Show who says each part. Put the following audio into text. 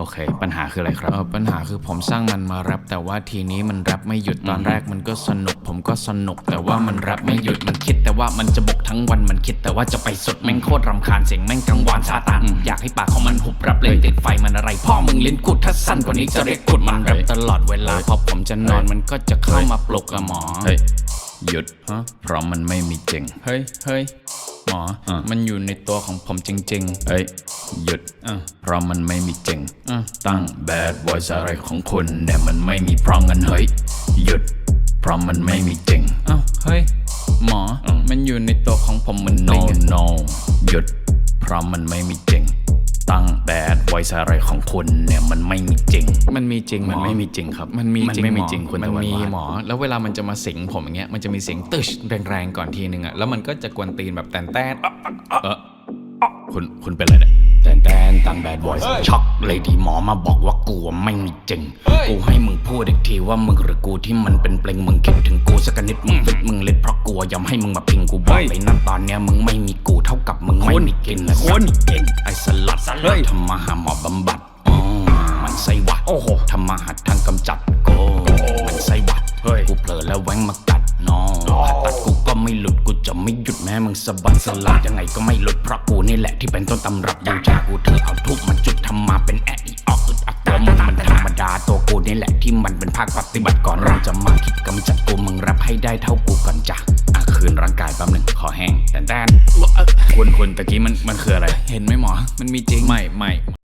Speaker 1: โอเค ปัญหาคืออะไรครับ
Speaker 2: เออปัญหาคือผมสร้างมันมาแรปแต่ว่าทีนี้มันแรปไม่หยุดตอนแรกมันก็สนุก ผมก็สนุก แต่ว่ามันแรปไม่หยุดมันคิด แต่ว่ามันจะบกทั้งวันมันคิด แต่ว่าจะไปสุดแม่งโคตรรำคาญเสียงแม่งกังวานซาตานอยากให้ปากของมันหุบรับเลยติดไฟมันอะไร พ่อมึงลิ้นกุดถ้าสั้นกว่านี้จะเรียกกุดมันแรปตลอดเวลาพอผมจะนอนมันก็จะเข้ามาปลุกอะหมอ
Speaker 1: เฮ้ยหยุดฮะเพราะมันไม่มีจริง
Speaker 2: เฮ้ยเฮ้ย หมออ
Speaker 1: ม
Speaker 2: มันอยู่ในตัวของผมจริง
Speaker 1: เฮ้ย หยุด
Speaker 2: อะ
Speaker 1: เพราะมันไม่มีจริง
Speaker 2: อะ
Speaker 1: ตั้ง bad voice อะไรของคุณแต่มันไม่มีเพราะงั้นเฮ้ย หยุด เพราะมันไม่มีจริง
Speaker 2: ๆอ้าวเฮ้ย หมออมันอยู่ในตัวของผมเหมือน
Speaker 1: no
Speaker 2: ปลิง
Speaker 1: no หยุด เพราะมันไม่มีจริง ตั้ง bad voice อะไรของคุณเนี่ยมันไม่มีจริง
Speaker 2: มันมีจริง
Speaker 1: มัน
Speaker 2: หอ
Speaker 1: ไม่มีจริงครับ
Speaker 2: มันมี
Speaker 1: มัน
Speaker 2: จริง
Speaker 1: ไม่มี
Speaker 2: หอ
Speaker 1: จริงคุณ
Speaker 2: มัน
Speaker 1: ตะวัน
Speaker 2: มี
Speaker 1: วาด
Speaker 2: หมอ แล้วเวลามันจะมาสิงผมอย่างเงี้ยมันจะมีเสียงตึชแรงๆก่อนทีนึงอะแล้วมันก็จะกวนตีนแบบแตนแตน
Speaker 1: เออคุณคุณเป็นอะไรเนี่ย
Speaker 2: แตนแตนตั้งแบดบอยช็อกเลยที่หมอมาบอกว่ากูไม่มีจริง กูให้มึงพูดอีกทีว่ามึงหรือกูที่มันเป็นเปลงมึงคิ ยอมให้มึงมาพิงกูบอกเลยนั่นตอนเนี้ยมึงไม่มีกูเท่ากับมึงไม่มีกินนะคนกินไอ้สลัดทำมาหาหมอบำบัดอ๋อมันไส้หวัด
Speaker 1: โอ้โห
Speaker 2: ทำมาหาทางกำจัดโกมันไส้หวัด
Speaker 1: เฮ้ย
Speaker 2: กูเผลอแล้วแหวงมากัดน้องผ่าตัดกูก็ไม่หลุดกูจะไม่หยุดแม้มึงสะบัดสลัดยังไงก็ไม่หลุดเพราะกูนี่แหละที่เป็นต้นตำรับบูชากูเธอเอาทุกมาจุดทำมาเป็นแอะอีออกอึดอักตัวมึงมันธรรมดาตัวกูนี่แหละที่มันเป็นภาคปฏิบัติก่อนเราจะมาคิดกำจัดกูมึงรับให้ได้เท่าางกายแป๊บหนึ่งขอแห้งแตนแตน
Speaker 1: คุณคุณตะกี้มันมันคืออะไร
Speaker 2: เห็นไหมหมอ มันมีจริง ไม่ไม่